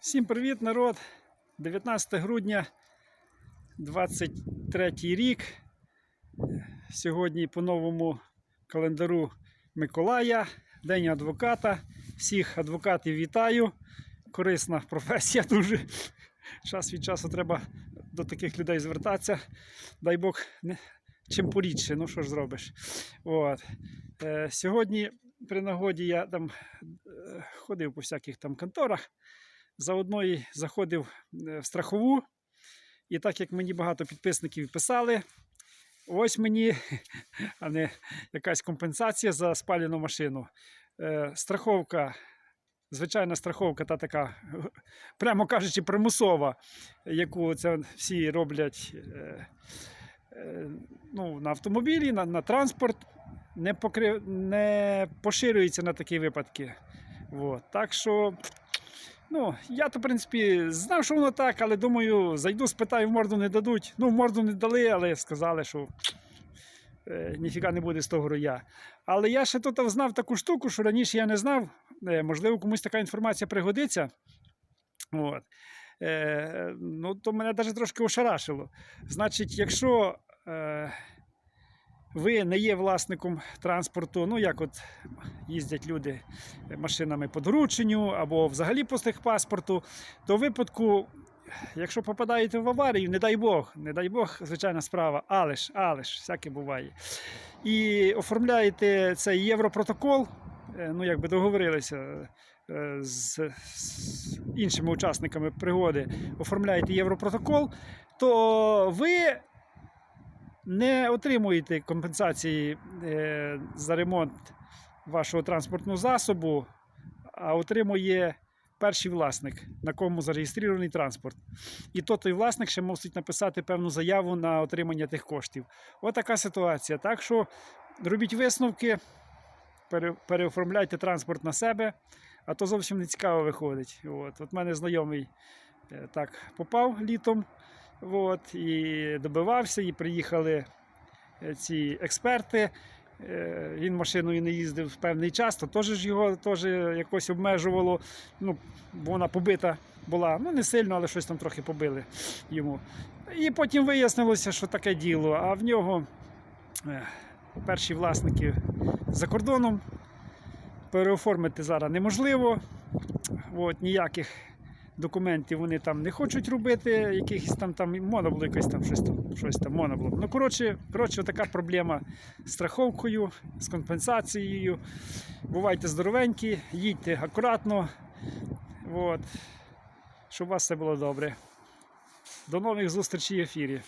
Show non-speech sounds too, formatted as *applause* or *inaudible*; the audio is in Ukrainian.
Всім привіт, народ! 19 грудня 23 рік. Сьогодні по новому календару Миколая, День адвоката. Всіх адвокатів вітаю. Корисна професія дуже. Час від часу треба до таких людей звертатися. Дай Бог, чим порідше, ну що ж зробиш. От. Е, сьогодні при нагоді я там е, ходив по всяких там конторах заодно і заходив е, в страхову. І так як мені багато підписників писали, ось мені, *laughs* а не якась компенсація за спалену машину. Е, Страховка, звичайна страховка, та така, *laughs* прямо кажучи, примусова, яку це всі роблять е, ну, на автомобілі, на, на транспорт, не, покри... не поширюється на такі випадки. От. Так що Ну, я то, в принципі, знав, що воно так, але думаю, зайду, спитаю, в морду не дадуть. Ну, в морду не дали, але сказали, що е, ніфіга не буде з того роя. Але я ще тут знав таку штуку, що раніше я не знав. Е, можливо, комусь така інформація пригодиться. От. Е, ну, то мене навіть трошки ошарашило. Значить, якщо. Е, ви не є власником транспорту, ну як от їздять люди машинами по дорученню або взагалі по техпаспорту, то в випадку, якщо попадаєте в аварію, не дай Бог, не дай Бог, звичайна справа, але ж, але ж, всяке буває. І оформляєте цей європротокол, е, ну якби договорилися е, з, з іншими учасниками пригоди, оформляєте європротокол, то ви не отримуєте компенсації е, за ремонт вашого транспортного засобу, а отримує перший власник, на кому зареєстрований транспорт. І то той власник ще мусить написати певну заяву на отримання тих коштів. Ось така ситуація. Так що робіть висновки, переоформляйте транспорт на себе, а то зовсім не цікаво виходить. От, от мене знайомий е, так попав літом. От, і добивався, і приїхали е, ці експерти. Е, Він машиною не їздив в певний час, то теж його теж якось обмежувало. Ну, бо вона побита була. Ну, не сильно, але щось там трохи побили йому. І потім вияснилося, що таке діло. А в нього е, перші власники за кордоном. Переоформити зараз неможливо. От, ніяких документів вони там не хочуть робити, якихось там там можна було якось там щось там, щось там можна було. Ну, коротше, коротше, така проблема з страховкою, з компенсацією. Бувайте здоровенькі, їдьте акуратно. От, щоб у вас все було добре. До нових зустрічей в ефірі.